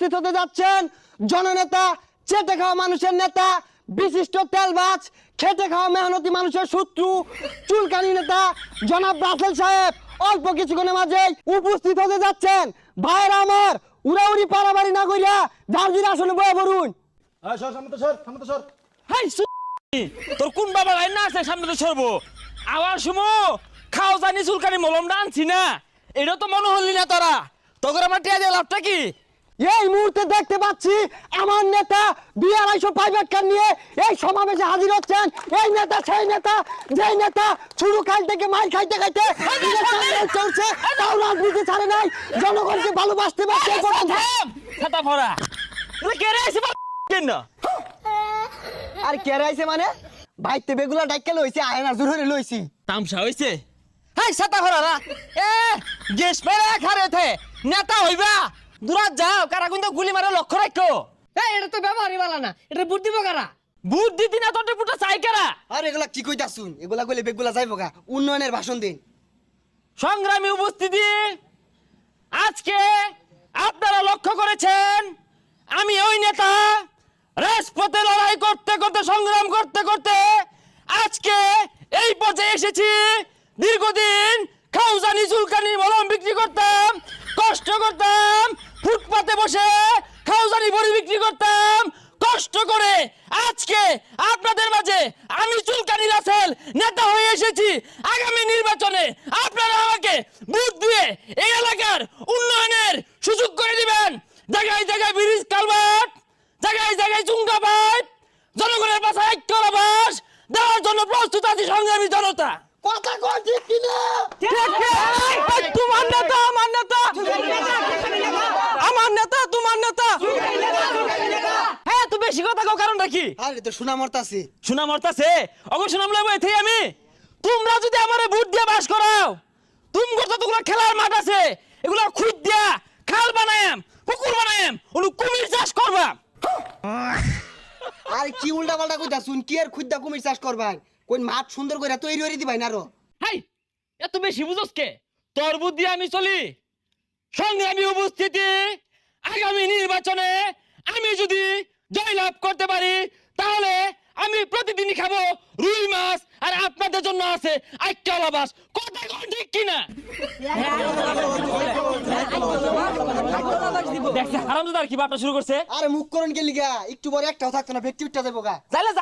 উপস্থিত হতে যাচ্ছেন জননেতা চেটে খাওয়া মানুষের নেতা বিশিষ্ট তেলবাজ খেটে খাওয়া মেহনতি মানুষের শত্রু চুলকানি নেতা জনাব রাসেল সাহেব অল্প কিছুক্ষণের মাঝে উপস্থিত হতে যাচ্ছেন। ভাইয়ের আমার উড়াউড়ি পারাবাড়ি না কইরা জার্জির আসনে বয়ে পড়ুন। হাই সু- তোর কোন না আছে? সামনে তো সরবো। আবার সুমো খাও জানি চুলকানি মলমটা আনছি না। এটা তো মনে হলি না তোরা। তোকে আমার টিয়া দিয়ে লাভটা কি? এই মুহূর্তে দেখতে পাচ্ছি আমার নেতা দুই আড়াইশো প্রাইভেট কার নিয়ে এই সমাবেশে হাজির হচ্ছেন। এই নেতা সেই নেতা যেই নেতা শুরু খাল থেকে মাইল খাইতে খাইতে চলছে তাও রাজনীতি ছাড়ে নাই জনগণকে ভালোবাসতে পারছে ছাতা ভরা। কেন আর কে রাইছে মানে? বাইতে বেগুলা ডাইকে লইছে আয়না জোর হরে লইছি। তামসা হইছে? হাই ছাতা ভরা না। এ গেস মেরে খারে থে নেতা হইবা। দূরাত যাও কারা কিন্তু গুলি মারে লক্ষ্য রাখো। এই এটা তো ব্যবহারই বালা না এটা বুদ্ধি বকারা। বুদ্ধি দিনা তোর পুটা চাই কারা আর এগুলা কি কইতা শুন? এগুলা কইলে বেগুলা যাইব গা। উন্নয়নের ভাষণ দিন। সংগ্রামী উপস্থিতি আজকে আপনারা লক্ষ্য করেছেন আমি ওই নেতা রাজপথে লড়াই করতে করতে সংগ্রাম করতে করতে আজকে এই পর্যায়ে এসেছি দীর্ঘদিন খাউজানি চুলকানি মলম বিক্রি করতাম কষ্ট করতাম ফুটপাতে বসে খাউজানি বড়ি বিক্রি করতাম। কষ্ট করে আজকে আপনাদের মাঝে আমি চুলকানি রাসেল নেতা হয়ে এসেছি। আগামী নির্বাচনে আপনারা আমাকে বুথ দিয়ে এই এলাকার উন্নয়নের সুযোগ করে দিবেন। জায়গায় জায়গায় ব্রিজ কালভার্ট জায়গায় জায়গায় চুঙ্গা পাইপ জনগণের পাশে ঐক্য আবাস দেওয়ার জন্য প্রস্তুত আছি সংগ্রামী জনতা। কথা কই ঠিক কিনা তোমার নেতা আমার আমার নেতা হ্যাঁ তো বেশি কথা কও কারণটা কি? আরে তো শোনা মরতাছি। শোনা মরতাছে? অগ শোনাম লাগবো এতেই আমি। তোমরা যদি আমারে ভোট দিয়ে বাস করাও তুম করতে তোগুলা খেলার মাঠ আছে এগুলা খুদ দিয়া খাল বানায়াম পুকুর বানায়াম ওগুলো কুমির চাষ করবা। আর কি উল্টা পাল্টা কইতা শুন কি আর খুদ্দা কুমির চাষ করবার? কোন মাঠ সুন্দর করে তৈরি করে দিবাই না আরও। হাই এত বেশি বুঝোস কে? তোর বুদ্ধি আমি চলি। সংগ্রামী উপস্থিতি। নির্বাচনে আমি যদি জয়লাভ করতে পারি তাহলে আমি প্রতিদিনই খাব রুই মাছ আর আপনাদের জন্য আছে আইকালাবাস কথা কোন ঠিক কিনা? দেখছে হারামজাদার কি বাপটা শুরু করছে? আরে মুখ করুন কে লিগা একটু পরে একটাও থাকতো না ব্যক্তি উঠতে দেবো গা।